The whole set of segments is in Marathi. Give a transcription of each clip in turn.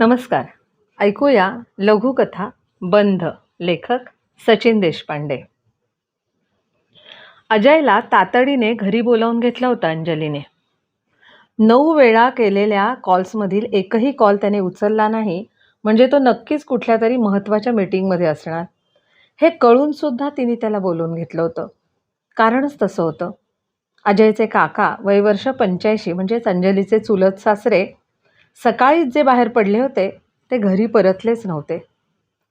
नमस्कार. ऐकूया लघुकथा बंध लेखक सचिन देशपांडे. अजयला तातडीने घरी बोलावून घेतलं होतं अंजलीने. नऊ वेळा केलेल्या कॉल्समधील एकही कॉल त्याने उचलला नाही म्हणजे तो नक्कीच कुठल्या तरी महत्त्वाच्या मीटिंगमध्ये असणार. हे कळूनसुद्धा तिने त्याला बोलवून घेतलं होतं. कारणच तसं होतं. अजयचे काका वयवर्ष पंच्याऐंशी म्हणजेच अंजलीचे चुलत सासरे सकाळीच जे बाहेर पडले होते ते घरी परतलेच नव्हते.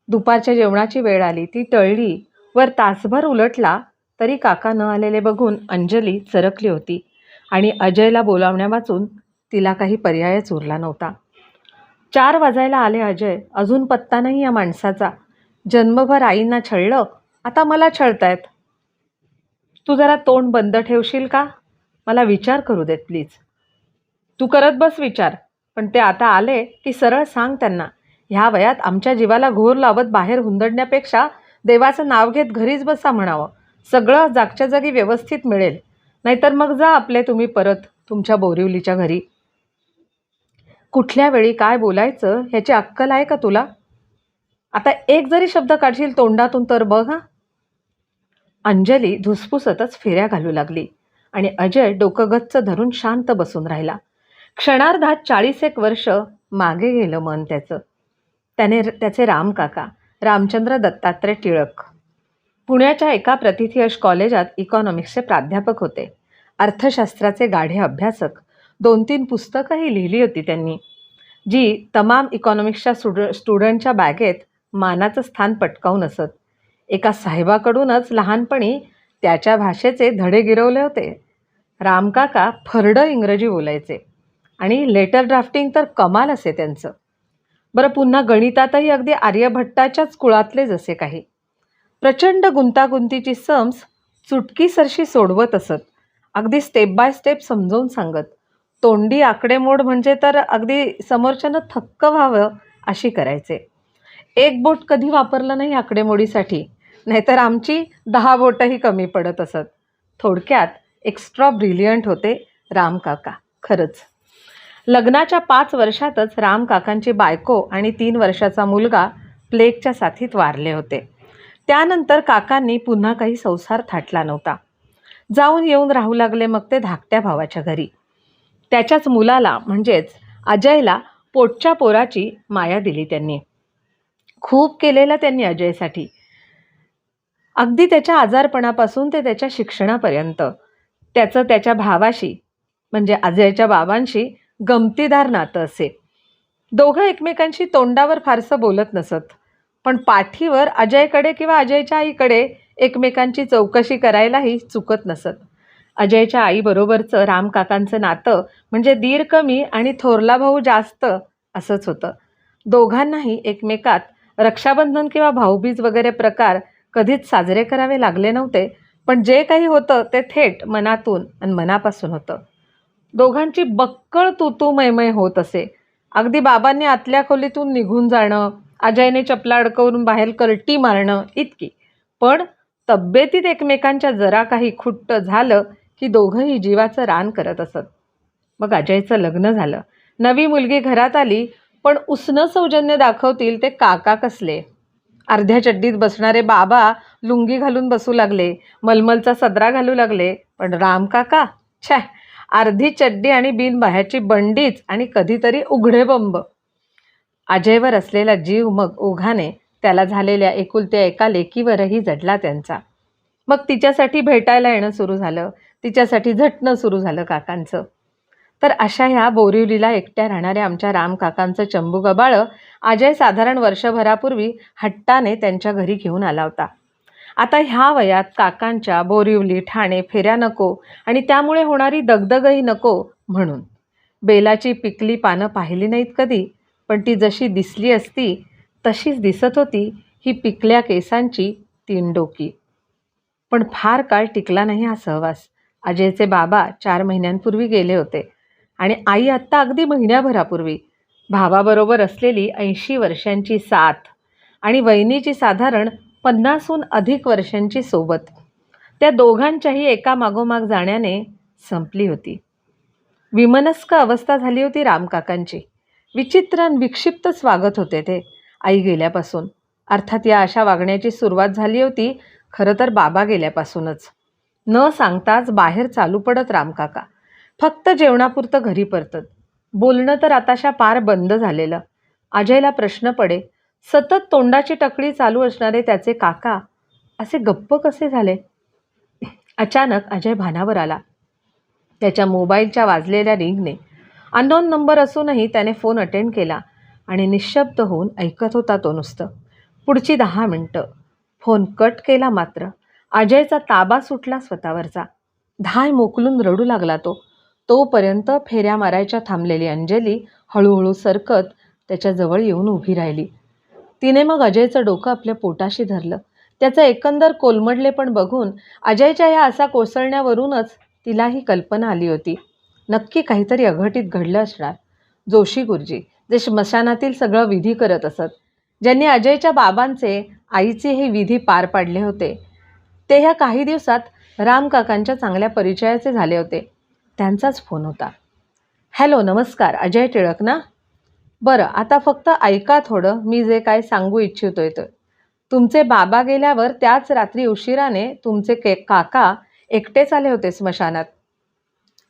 दुपारच्या जेवणाची वेळ आली ती टळली. वर तासभर उलटला तरी काका न आलेले बघून अंजली चरकली होती आणि अजयला बोलावण्यावाचून तिला काही पर्यायच उरला नव्हता. चार वाजायला आले अजय अजून पत्ता नाही या माणसाचा. जन्मभर आईंना छळलं आता मला छळतायत. तू जरा तोंड बंद ठेवशील का? मला विचार करू देत प्लीज. तू करत बस विचार. पण ते आता आले की सरळ सांग त्यांना. ह्या वयात आमच्या जीवाला घोर लावत बाहेर हुंदडण्यापेक्षा देवाचं नाव घेत घरीच बसा म्हणावं. सगळं जागच्या जागी व्यवस्थित मिळेल. नाहीतर मग जा आपले तुम्ही परत तुमच्या बोरिवलीच्या घरी. कुठल्या वेळी काय बोलायचं ह्याची अक्कल आहे का तुला? आता एक जरी शब्द काढशील तोंडातून तर बघ हा. अंजली धुसफुसतच फेऱ्या घालू लागली आणि अजय डोकं गच्च धरून शांत बसून राहिला. क्षणार्धात चाळीस एक वर्ष मागे गेलं मन त्याचं. त्याने त्याचे राम काका रामचंद्र दत्तात्रय टिळक. पुण्याच्या एका प्रतिथियश कॉलेजात इकॉनॉमिक्सचे प्राध्यापक होते. अर्थशास्त्राचे गाढे अभ्यासक. दोन तीन पुस्तकंही लिहिली होती त्यांनी जी तमाम इकॉनॉमिक्सच्या स्टुड स्टुडंटच्या बॅगेत मानाचं स्थान पटकावून असत. एका साहेबाकडूनच लहानपणी त्याच्या भाषेचे धडे गिरवले होते. रामकाका फरडं इंग्रजी बोलायचे. आणि लेटर ड्राफ्टिंग तर कमाल असे त्यांचं. बरं पुन्हा गणितातही अगदी आर्यभट्टाच्याच कुळातले जसे काही. प्रचंड गुंतागुंतीची सम्स चुटकीसरशी सोडवत असत. अगदी स्टेप बाय स्टेप समजावून सांगत. तोंडी आकडेमोड म्हणजे तर अगदी समोरच्यानं थक्क व्हावं अशी करायचे. एक बोट कधी वापरलं नाही आकडेमोडीसाठी नाहीतर आमची दहा बोटंही कमी पडत असत. थोडक्यात एक्स्ट्रा ब्रिलियंट होते रामकाका खरंच. लग्नाच्या पाच वर्षातच राम काकांची बायको आणि तीन वर्षाचा मुलगा प्लेगच्या साथीत वारले होते. त्यानंतर काकांनी पुन्हा काही संसार थाटला नव्हता. जाऊन येऊन राहू लागले मग ते धाकट्या भावाच्या घरी. त्याच्याच मुलाला म्हणजेच अजयला पोटच्या पोराची माया दिली त्यांनी. खूप केलेलं त्यांनी अजयसाठी. अगदी त्याच्या आजारपणापासून ते त्याच्या शिक्षणापर्यंत. त्याचं त्याच्या भावाशी म्हणजे अजयच्या बाबांशी गमतीदार नातं असे. दोघं एकमेकांशी तोंडावर फारसं बोलत नसत. पण पाठीवर अजयकडे किंवा अजयच्या आईकडे एकमेकांची चौकशी करायलाही चुकत नसत. अजयच्या आईबरोबरचं रामकाकांचं नातं म्हणजे दीर कमी आणि थोरला भाऊ जास्त असंच होतं. दोघांनाही एकमेकात रक्षाबंधन किंवा भाऊबीज वगैरे प्रकार कधीच साजरे करावे लागले नव्हते पण जे काही होतं ते थेट मनातून आणि मनापासून होतं. दोघांची बक्कळ तुतू मैमय होत असे. अगदी बाबांनी आतल्या खोलीतून निघून जाणं अजयने चपला अडकवून बाहेर कलटी मारणं इतकी. पण तब्येतीत एकमेकांच्या जरा काही खुट्ट झालं की दोघंही जीवाचं रान करत असत. मग अजयचं लग्न झालं. नवी मुलगी घरात आली पण उसनं सौजन्य दाखवतील ते काका कसले? अर्ध्या चड्डीत बसणारे बाबा लुंगी घालून बसू लागले मलमलचा सदरा घालू लागले पण राम काका? छॅ अर्धी चड्डी आणि बिनबाह्याची बंडीच आणि कधीतरी उघडे बंब अजयवर असलेला जीव मग ओघाने त्याला झालेल्या एकुलत्या एका लेकीवरही जडला त्यांचा. मग तिच्यासाठी भेटायला येणं सुरू झालं. तिच्यासाठी झटणं सुरू झालं काकांचं. तर अशा ह्या बोरिवलीला एकट्या राहणाऱ्या आमच्या राम काकांचं चंबू गबाळं अजय साधारण वर्षभरापूर्वी हट्टाने त्यांच्या घरी घेऊन आला होता. आता ह्या वयात काकांच्या बोरिवली ठाणे फेऱ्या नको आणि त्यामुळे होणारी दगदगही नको म्हणून. बेलाची पिकली पानं पाहिली नाहीत कधी पण ती जशी दिसली असती तशीच दिसत होती ही पिकल्या केसांची तीन डोकी. पण फार काळ टिकला नाही हा सहवास. अजयचे बाबा चार महिन्यांपूर्वी गेले होते आणि आई आत्ता अगदी महिन्याभरापूर्वी. भावाबरोबर असलेली ऐंशी वर्षांची साथ आणि वहिनीची साधारण पन्नासहून अधिक वर्षांची सोबत. त्या दोघांच्याही एका मागोमाग जाण्याने संपली होती. विमनस्क अवस्था झाली होती रामकाकांची. विचित्र आणि विक्षिप्त स्वागत होते ते आई गेल्यापासून. अर्थात या अशा वागण्याची सुरुवात झाली होती खरं तर बाबा गेल्यापासूनच. न सांगताच बाहेर चालू पडत रामकाका. फक्त जेवणापुरतं घरी परतत. बोलणं तर आताशा पार बंद झालेलं. अजयला प्रश्न पडे सतत तोंडाची टकळी चालू असणारे त्याचे काका असे गप्प कसे झाले? अचानक अजय भानावर आला. त्याच्या मोबाईलच्या वाजलेल्या रिंगने अननोन नंबर असूनही त्याने फोन अटेंड केला आणि निशब्द होऊन ऐकत होता तो नुसतं. पुढची दहा मिनटं. फोन कट केला मात्र. अजयचा ताबा सुटला स्वतःवरचा. धाय मोकलून रडू लागला तो. तोपर्यंत फेऱ्या मारायच्या थांबलेली अंजली हळूहळू सरकत त्याच्याजवळ येऊन उभी राहिली. तिने मग अजयचं डोकं आपल्या पोटाशी धरलं. त्याचं एकंदर कोलमडले पण बघून अजयच्या ह्या असा कोसळण्यावरूनच तिला ही कल्पना आली होती. नक्की काहीतरी अघटित घडलं असणार. जोशी गुरुजी जे स्मशानातील सगळं विधी करत असत ज्यांनी अजयच्या बाबांचे आईचे हे विधी पार पाडले होते ते ह्या काही दिवसात रामकाकांच्या चांगल्या परिचयाचे झाले होते. त्यांचाच फोन होता. हॅलो नमस्कार अजय टिळक ना? बरं आता फक्त ऐका थोडं मी जे काय सांगू इच्छितोय आहे तुमचे बाबा गेल्यावर त्याच रात्री उशिराने तुमचे के काका एकटेच आले होते स्मशानात.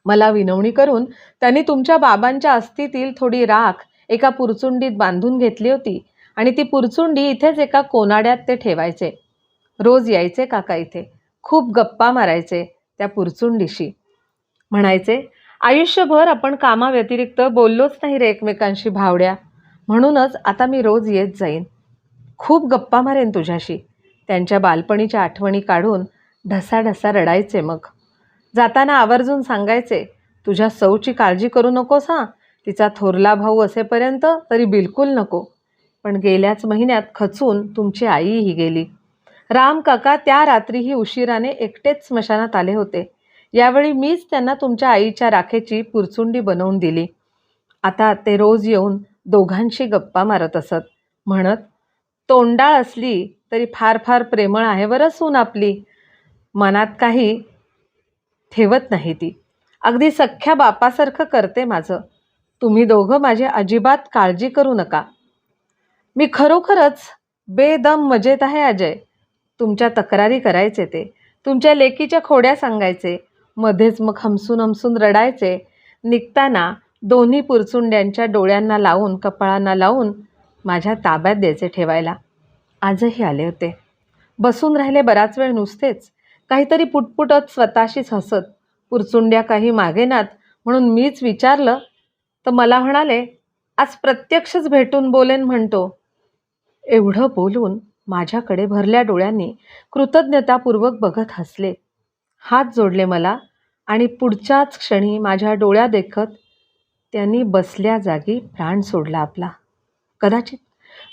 मला विनवणी करून त्यांनी तुमच्या बाबांच्या अस्थितील थोडी राख एका पुरचुंडीत बांधून घेतली होती आणि ती पुरचुंडी इथेच एका कोनाड्यात ते ठेवायचे. रोज यायचे काका इथे. खूप गप्पा मारायचे त्या पुरचुंडीशी. म्हणायचे आयुष्यभर आपण कामाव्यतिरिक्त बोललोच नाही रे एकमेकांशी भावड्या. म्हणूनच आता मी रोज येत जाईन. खूप गप्पा मारेन तुझ्याशी. त्यांच्या बालपणीच्या आठवणी काढून ढसाढसा रडायचे मग. जाताना आवर्जून सांगायचे तुझ्या सौची काळजी करू नकोस हां. तिचा थोरला भाऊ असेपर्यंत तरी बिलकुल नको. पण गेल्याच महिन्यात खचून तुमची आईही गेली. राम काका त्या रात्रीही उशिराने एकटेच स्मशानात आले होते. यावेळी मीच त्यांना तुमच्या आईच्या राखेची पुरचुंडी बनवून दिली. आता ते रोज येऊन दोघांशी गप्पा मारत असत. म्हणत तोंडाळ असली तरी फार फार प्रेमळ आहे बरं सून आपली. मनात काही ठेवत नाही ती. अगदी सख्ख्या बापासारखं करते माझं. तुम्ही दोघं माझी अजिबात काळजी करू नका. मी खरोखरच बेदम मजेत आहे अजय. तुमच्या तक्रारी करायचे ते. तुमच्या लेकीच्या खोड्या सांगायचे. मध्येच मग हमसून हमसून रडायचे. निघताना दोन्ही पुरचुंड्यांच्या डोळ्यांना लावून कपाळांना लावून माझ्या ताब्यात द्यायचे ठेवायला. आजही आले होते. बसून राहिले बराच वेळ नुसतेच. काहीतरी पुटपुटत स्वतःशीच हसत. पुरचुंड्या काही मागेनात म्हणून मीच विचारलं तर मला म्हणाले आज प्रत्यक्षच भेटून बोलेन म्हणतो. एवढं बोलून माझ्याकडे भरल्या डोळ्यांनी कृतज्ञतापूर्वक बघत हसले. हात जोडले मला आणि पुढच्याच क्षणी माझ्या डोळ्या देखत त्यांनी बसल्या जागी प्राण सोडला आपला. कदाचित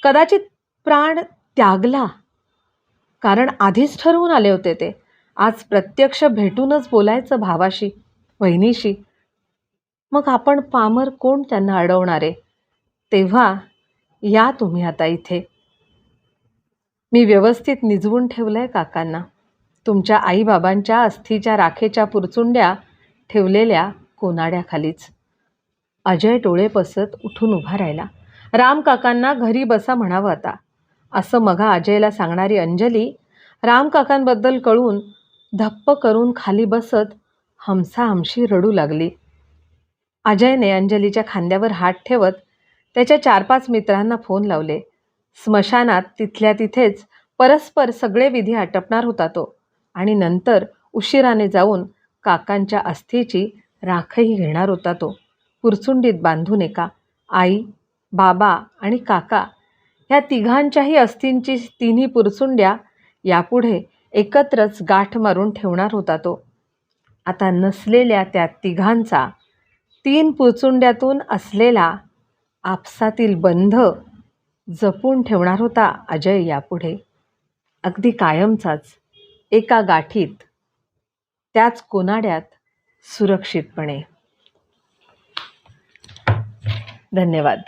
कदाचित प्राण त्यागला. कारण आधीच ठरवून आले होते ते. आज प्रत्यक्ष भेटूनच बोलायचं भावाशी वहिनीशी. मग आपण पामर कोण त्यांना अडवणारे? तेव्हा या तुम्ही आता इथे. मी व्यवस्थित निजवून ठेवलं आहे काकांना. तुमच्या आईबाबांच्या अस्थीच्या राखेच्या पुरचुंड्या ठेवलेल्या कोनाड्याखालीच. अजय डोळे पसत उठून उभा राहिला. राम काकांना घरी बसा म्हणावं आता. असं मघा अजयला सांगणारी अंजली रामकाकांबद्दल कळून धप्प करून खाली बसत हमसाहमशी रडू लागली. अजयने अंजलीच्या खांद्यावर हात ठेवत त्याच्या चार पाच मित्रांना फोन लावले. स्मशानात तिथल्या तिथेच परस्पर सगळे विधी आटपणार होता तो. आणि नंतर उशिराने जाऊन काकांच्या अस्थीची राखही घेणार होता तो. पुरचुंडीत बांधून एका आई बाबा आणि काका ह्या तिघांच्याही अस्थींची तिन्ही पुरचुंड्या यापुढे एकत्रच गाठ मारून ठेवणार होता तो. आता नसलेल्या त्या तिघांचा तीन पुरचुंड्यातून असलेला आपसातील बंध जपून ठेवणार होता अजय यापुढे. अगदी कायमचाच एका गाठीत त्याच कोनाड्यात सुरक्षितपणे. धन्यवाद.